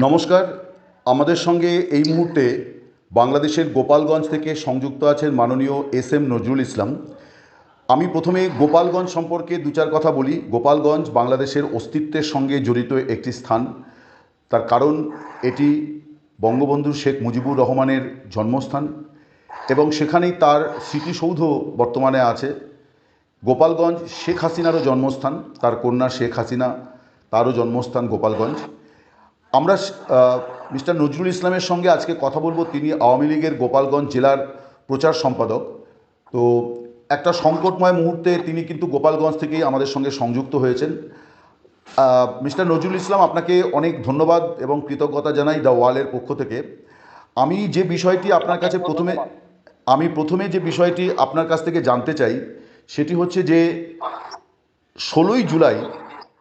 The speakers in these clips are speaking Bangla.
নমস্কার। আমাদের সঙ্গে এই মুহূর্তে বাংলাদেশের গোপালগঞ্জ থেকে সংযুক্ত আছেন মাননীয় এস এম নজরুল ইসলাম। আমি প্রথমে গোপালগঞ্জ সম্পর্কে দু চার কথা বলি। গোপালগঞ্জ বাংলাদেশের অস্তিত্বের সঙ্গে জড়িত একটি স্থান। তার কারণ, এটি বঙ্গবন্ধু শেখ মুজিবুর রহমানের জন্মস্থান এবং সেখানেই তার স্মৃতিসৌধ বর্তমানে আছে। গোপালগঞ্জ শেখ হাসিনারও জন্মস্থান, তার কন্যা শেখ হাসিনা, তারও জন্মস্থান গোপালগঞ্জ। আমরা মিস্টার নজরুল ইসলামের সঙ্গে আজকে কথা বলব। তিনি আওয়ামী লীগের গোপালগঞ্জ জেলার প্রচার সম্পাদক। তো একটা সংকটময় মুহূর্তে তিনি কিন্তু গোপালগঞ্জ থেকেই আমাদের সঙ্গে সংযুক্ত হয়েছেন। মিস্টার নজরুল ইসলাম, আপনাকে অনেক ধন্যবাদ এবং কৃতজ্ঞতা জানাই দ্য ওয়ালের পক্ষ থেকে। আমি যে বিষয়টি আপনার কাছে প্রথমে, আমি প্রথমে যে বিষয়টি আপনার কাছ থেকে জানতে চাই, সেটি হচ্ছে যে ষোলোই জুলাই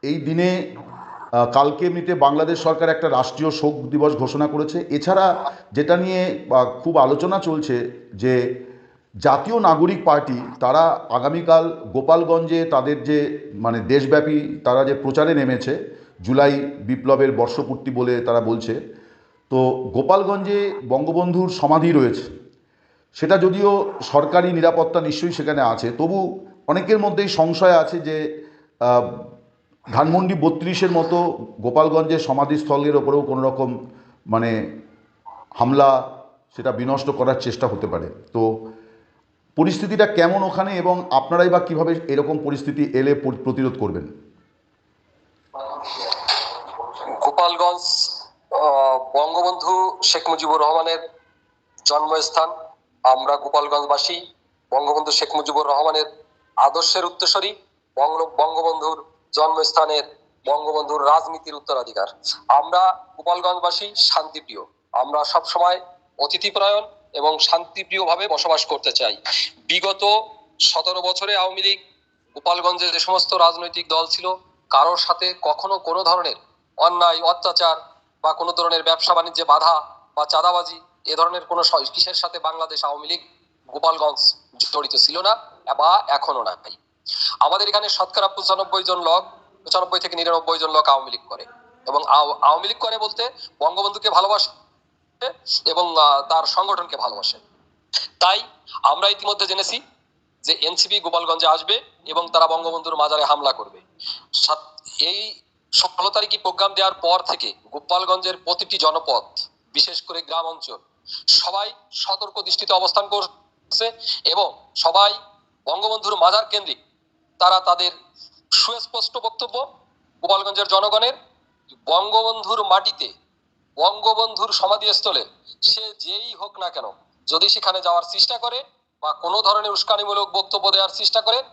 এই দিনে কালকে এমনিতে বাংলাদেশ সরকার একটা রাষ্ট্রীয় শোক দিবস ঘোষণা করেছে। এছাড়া যেটা নিয়ে খুব আলোচনা চলছে যে জাতীয় নাগরিক পার্টি, তারা আগামীকাল গোপালগঞ্জে তাদের যে মানে দেশব্যাপী তারা যে প্রচারে নেমেছে, জুলাই বিপ্লবের বর্ষপূর্তি বলে তারা বলছে। তো গোপালগঞ্জে বঙ্গবন্ধুর সমাধি রয়েছে। সেটা যদিও সরকারি নিরাপত্তা নিশ্চয়ই সেখানে আছে, তবু অনেকের মধ্যেই সংশয় আছে যে ধানমন্ডি বত্রিশের মতো গোপালগঞ্জের সমাধিস্থলের ওপরেও কোনো রকম মানে হামলা, সেটা বিনষ্ট করার চেষ্টা হতে পারে। তো পরিস্থিতিটা কেমন ওখানে এবং আপনারাই বা কীভাবে এরকম পরিস্থিতি এলে প্রতিরোধ করবেন? গোপালগঞ্জ বঙ্গবন্ধু শেখ মুজিবুর রহমানের জন্মস্থান। আমরা গোপালগঞ্জবাসী, বঙ্গবন্ধু শেখ মুজিবুর রহমানের আদর্শের উত্তরসূরি, বঙ্গ- বঙ্গবন্ধুর জন্মস্থানের বঙ্গবন্ধুর রাজনীতির উত্তরাধিকার। আমরা গোপালগঞ্জবাসী শান্তিপ্রিয়। আমরা সব সময় অতিথিপরায়ণ এবং শান্তিপ্রিয়ভাবে বসবাস করতে চাই। বিগত সতেরো বছরে আওয়ামী লীগ গোপালগঞ্জে যে সমস্ত রাজনৈতিক দল ছিল, কারোর সাথে কখনো কোনো ধরনের অন্যায়, অত্যাচার বা কোনো ধরনের ব্যবসা বাণিজ্যে বাধা বা চাঁদাবাজি, এ ধরনের কোনো কিসের সাথে বাংলাদেশ আওয়ামী লীগ গোপালগঞ্জ জড়িত ছিল না বা এখনও নাই। আমাদের এখানে শতকরা পঁচানব্বই জন লোক, পঁচানব্বই থেকে নিরানব্বই জন লোক আওয়ামী লীগ করে এবং আওয়ামী লীগ করে বলতে বঙ্গবন্ধুকে ভালোবাসে এবং তার সংগঠনকে ভালোবাসে। তাই আমরা ইতিমধ্যে জেনেছি যে এনসিপি গোপালগঞ্জে আসবে এবং তারা বঙ্গবন্ধুর মাজারে হামলা করবে। এই ষোলো তারিখে প্রোগ্রাম দেওয়ার পর থেকে গোপালগঞ্জের প্রতিটি জনপদ, বিশেষ করে গ্রাম অঞ্চল, সবাই সতর্ক দৃষ্টিতে অবস্থান করছে এবং সবাই বঙ্গবন্ধুর মাজার কেন্দ্রিক তারা তাদের সুস্পষ্ট বক্তব্য গোপালগঞ্জের জনগণের বঙ্গবন্ধুর মাটিতে, বঙ্গবন্ধুর সমাধিস্থলে, সে যেই হোক না কেন, যদি সেখানে যাওয়ার চেষ্টা করে বা কোনো ধরনের উস্কানিমূলক বক্তব্য দেওয়ার চেষ্টা করে,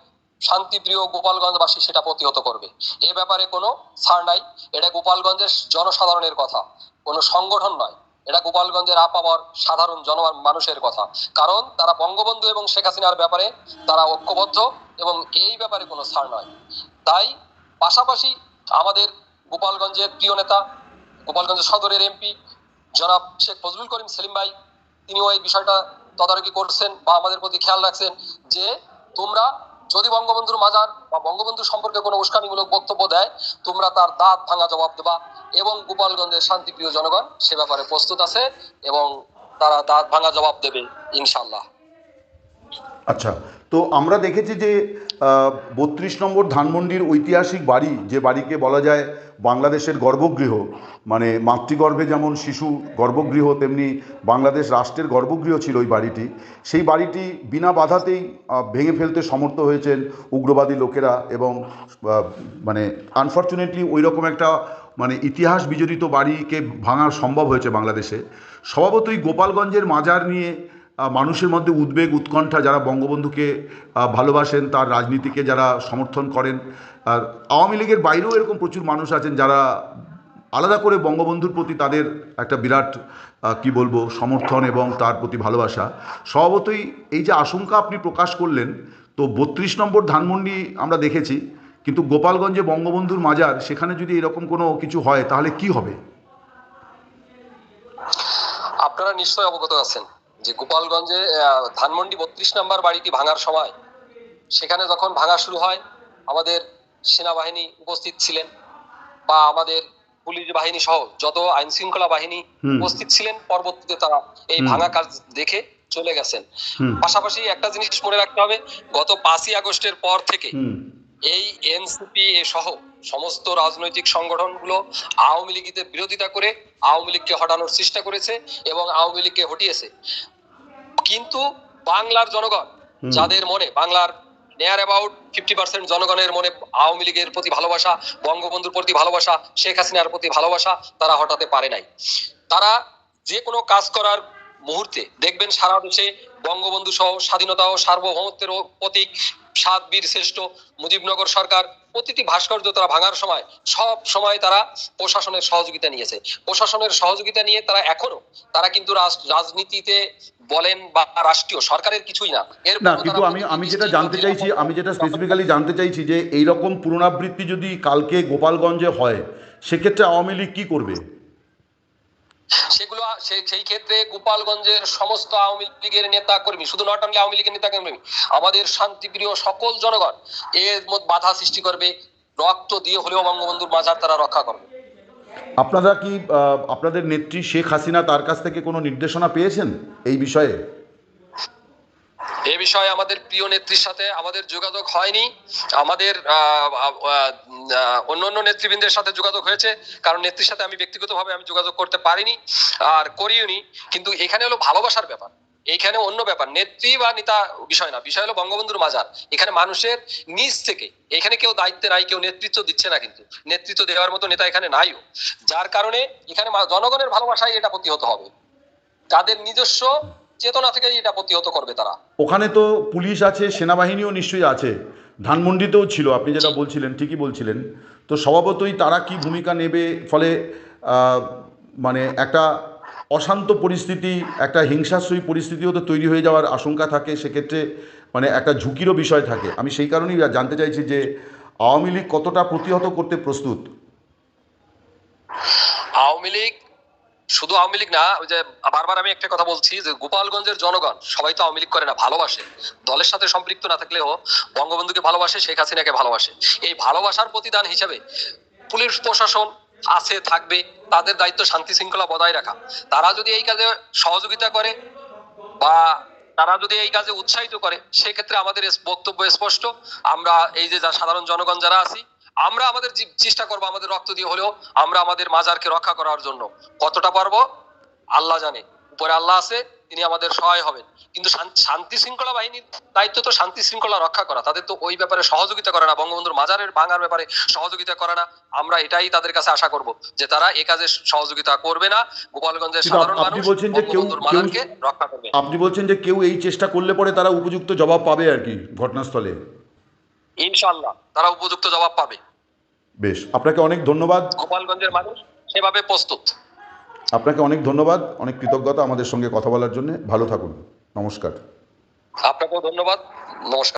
শান্তিপ্রিয় গোপালগঞ্জবাসী সেটা প্রতিহত করবে। এ ব্যাপারে কোনো ছাড় নাই। এটা গোপালগঞ্জের জনসাধারণের কথা। কোনো সংগঠন নয়। এটা গোপালগঞ্জের আপামর সাধারণ জন মানুষের কথা। কারণ তারা বঙ্গবন্ধু এবং শেখ হাসিনার ব্যাপারে তারা ঐক্যবদ্ধ। এবং এই ব্যাপারে কোনো ছাড় নয় তাই পাশাপাশি আমাদের গোপালগঞ্জের প্রিয় নেতা, গোপালগঞ্জ সদরের এমপি জনাব শেখ ফজলুল করিম সেলিম ভাই, তিনিও এই বিষয়টা তদারকি করছেন বা আমাদের প্রতি খেয়াল রাখছেন যে তোমরা যদি বঙ্গবন্ধুর মাজার বা বঙ্গবন্ধু সম্পর্কে কোনো উস্কানিমূলক বক্তব্য দেয়, তোমরা তার দাঁত ভাঙা জবাব দেবা এবং গোপালগঞ্জের শান্তিপ্রিয় জনগণ সে ব্যাপারে প্রস্তুত আছে এবং তারা দাঁত ভাঙা জবাব দেবে ইনশাল্লাহ আচ্ছা তো আমরা দেখেছি যে বত্রিশ নম্বর ধানমন্ডির ঐতিহাসিক বাড়ি, যে বাড়িকে বলা যায় বাংলাদেশের গর্ভগৃহ মানে মাতৃগর্ভে যেমন শিশু গর্ভগৃহ, তেমনি বাংলাদেশ রাষ্ট্রের গর্ভগৃহ ছিল ওই বাড়িটি। সেই বাড়িটি বিনা বাধাতেই ভেঙে ফেলতে সমর্থ হয়েছেন উগ্রবাদী লোকেরা এবং মানে আনফর্চুনেটলি ওই রকম একটা মানে ইতিহাস বিজড়িত বাড়িকে ভাঙা সম্ভব হয়েছে বাংলাদেশে। স্বভাবতই গোপালগঞ্জের মাজার নিয়ে মানুষের মধ্যে উদ্বেগ, উৎকণ্ঠা যারা বঙ্গবন্ধুকে ভালোবাসেন, তার রাজনীতিকে যারা সমর্থন করেন। আর আওয়ামী লীগের বাইরেও এরকম প্রচুর মানুষ আছেন যারা আলাদা করে বঙ্গবন্ধুর প্রতি তাদের একটা বিরাট কি বলব, সমর্থন এবং তার প্রতি ভালোবাসা। স্বভাবতই এই যে আশঙ্কা আপনি প্রকাশ করলেন, তো বত্রিশ নম্বর ধানমন্ডি আমরা দেখেছি, কিন্তু গোপালগঞ্জে বঙ্গবন্ধুর মাজার, সেখানে যদি এরকম কোনো কিছু হয়, তাহলে কি হবে? আপনারা নিশ্চয়ই অবগত আছেন। যে গোপালগঞ্জে ধানমন্ডি বত্রিশ নাম্বার বাড়িটি ভাঙার সময় সেখানে যখন ভাঙা শুরু হয় আমাদের সেনাবাহিনী উপস্থিত ছিলেন বা আমাদের পুলিশ বাহিনী সহ যত আইন শৃঙ্খলা বাহিনী উপস্থিত ছিলেন পরবর্তীতে তারা এই ভাঙা কাজ দেখে চলে গেছেন। পাশাপাশি একটা জিনিস মনে রাখতে হবে গত পাঁচই আগস্টের পর থেকে এই এনসিপি সহ সমস্ত রাজনৈতিক সংগঠনগুলো আওয়ামী লীগের বিরোধিতা করে আওয়ামী লীগকে হটানোর চেষ্টা করেছে এবং আওয়ামী লীগকে হটিয়েছে। কিন্তু বাংলার জনগণ যাদের মনে বাংলার নেয়ার অ্যাবাউট ফিফটি পার্সেন্ট জনগণের মনে আওয়ামী লীগের প্রতি ভালোবাসা বঙ্গবন্ধুর প্রতি ভালোবাসা শেখ হাসিনার প্রতি ভালোবাসা তারা হটাতে পারে নাই। তারা যে কোনো কাজ করার মুহূর্তে দেখবেন সারা দেশে বঙ্গবন্ধু সহ স্বাধীনতা ও সার্বভৌমত্বের প্রতীক সাত বীর শ্রেষ্ঠ মুজিবনগর সরকার প্রতিটি ভাস্কর্য তারা ভাঙার সময় সব সময় তারা প্রশাসনের সহযোগিতা নিয়েছে। প্রশাসনের সহযোগিতা নিয়ে তারা এখনও তারা কিন্তু রাজ- রাজনীতিতে বলেন বা রাষ্ট্রীয় সরকারের কিছুই না। এর না কিন্তু আমি আমি যেটা জানতে চাইছি আমি যেটা স্পেসিফিক্যালি জানতে চাইছি যে এই রকম পুনরাবৃত্তি যদি কালকে গোপালগঞ্জে হয় সেক্ষেত্রে আওয়ামী লীগ কি করবে? সেগুলো সেই ক্ষেত্রে গোপালগঞ্জের সমস্ত আওয়ামী লীগের নেতা কর্মী শুধু নট অনলি আওয়ামী লীগের নেতা কর্মী আমাদের শান্তিপ্রিয় সকল জনগণ এর মধ্যে বাধা সৃষ্টি করবে, রক্ত দিয়ে হলেও বঙ্গবন্ধুর মাঝার তারা রক্ষা করবে। আপনারা কি আপনাদের নেত্রী শেখ হাসিনা তার কাছ থেকে কোনো নির্দেশনা পেয়েছেন এই বিষয়ে? এ বিষয়ে আমাদের প্রিয় নেত্রীর সাথে আমাদের যোগাযোগ হয়নি। আমাদের অন্য অন্য নেতৃবৃন্দের সাথে যোগাযোগ হয়েছে। কারণ নেত্রীর সাথে আমি ব্যক্তিগতভাবে আমি যোগাযোগ করতে পারিনি আর করিওনি। কিন্তু এখানে হলো ভালোবাসার ব্যাপার। এইখানে অন্য ব্যাপার। নেত্রী বা নেতা বিষয় না। বিষয় হলো বঙ্গবন্ধুর মাজার। এখানে মানুষের নিজ থেকে। এখানে কেউ দায়িত্বে নাই, কেউ নেতৃত্ব দিচ্ছে না কিন্তু। নেতৃত্ব দেওয়ার মতো নেতা এখানে নাইও। যার কারণে এখানে জনগণের ভালোবাসায় এটা প্রতিহত হবে। তাদের নিজস্ব চেতনা থেকে এটা প্রতিহত করবে তারা। ওখানে তো পুলিশ আছে সেনাবাহিনীও নিশ্চয়ই আছে। ধানমন্ডিতেও ছিল আপনি যেটা বলছিলেন ঠিকই বলছিলেন। তো স্বভাবতই তারা কি ভূমিকা নেবে? ফলে মানে একটা অশান্ত পরিস্থিতি একটা হিংসাশ্রয়ী পরিস্থিতিও তো তৈরি হয়ে যাওয়ার আশঙ্কা থাকে সেক্ষেত্রে মানে একটা ঝুঁকিরও বিষয় থাকে। আমি সেই কারণেই জানতে চাইছি যে আওয়ামী লীগ কতটা প্রতিহত করতে প্রস্তুত? আওয়ামী লীগ শুধু আওয়ামী লীগ না, ওই যে বারবার আমি একটা কথা বলছি যে গোপালগঞ্জের জনগণ সবাই তো আওয়ামী লীগ করে না, ভালোবাসে। দলের সাথে সম্পৃক্ত না থাকলেও বঙ্গবন্ধুকে ভালোবাসে, শেখ হাসিনাকে ভালোবাসে। এই ভালোবাসার প্রতিদান হিসেবে পুলিশ প্রশাসন আছে, থাকবে, তাদের দায়িত্ব শান্তি শৃঙ্খলা বজায় রাখা। তারা যদি এই কাজে সহযোগিতা করে বা তারা যদি এই কাজে উৎসাহিত করে, সেক্ষেত্রে আমাদের বক্তব্য স্পষ্ট। আমরা এই যে সাধারণ জনগণ যারা আছি আমরা আমাদের যে- চেষ্টা করব আমাদের রক্ত দিয়ে হলেও আমরা আমাদের মাজারকে রক্ষা করার জন্য। কতটা পারব? আল্লাহ জানে। উপরে আল্লাহ আছে তিনি আমাদের সহায় হবেন। কিন্তু শান্তি শৃঙ্খলা বাহিনীর দায়িত্ব তো শান্তি শৃঙ্খলা রক্ষা করা। তাদের তো ওই ব্যাপারে সহযোগিতা করে না বঙ্গবন্ধুর মাজারের ভাঙার ব্যাপারে সহযোগিতা করে না। আমরা এটাই তাদের কাছে আশা করব যে তারা এ কাজে সহযোগিতা করবে না। গোপালগঞ্জের সাধারণ মানুষ বলছেন যে কেউ- মাজারকে রক্ষা করবে। আপনি বলছেন যে কেউ এই চেষ্টা করলে পরে তারা উপযুক্ত জবাব পাবে আর কি ঘটনাস্থলে। ইনশাল্লাহ তারা উপযুক্ত জবাব পাবে। বেশ আপনাকে অনেক ধন্যবাদ। গোপালগঞ্জের মানুষ সেভাবে প্রস্তুত। আপনাকে অনেক ধন্যবাদ অনেক কৃতজ্ঞতা আমাদের সঙ্গে কথা বলার জন্য। ভালো থাকুন নমস্কার। আপনাকেও ধন্যবাদ নমস্কার।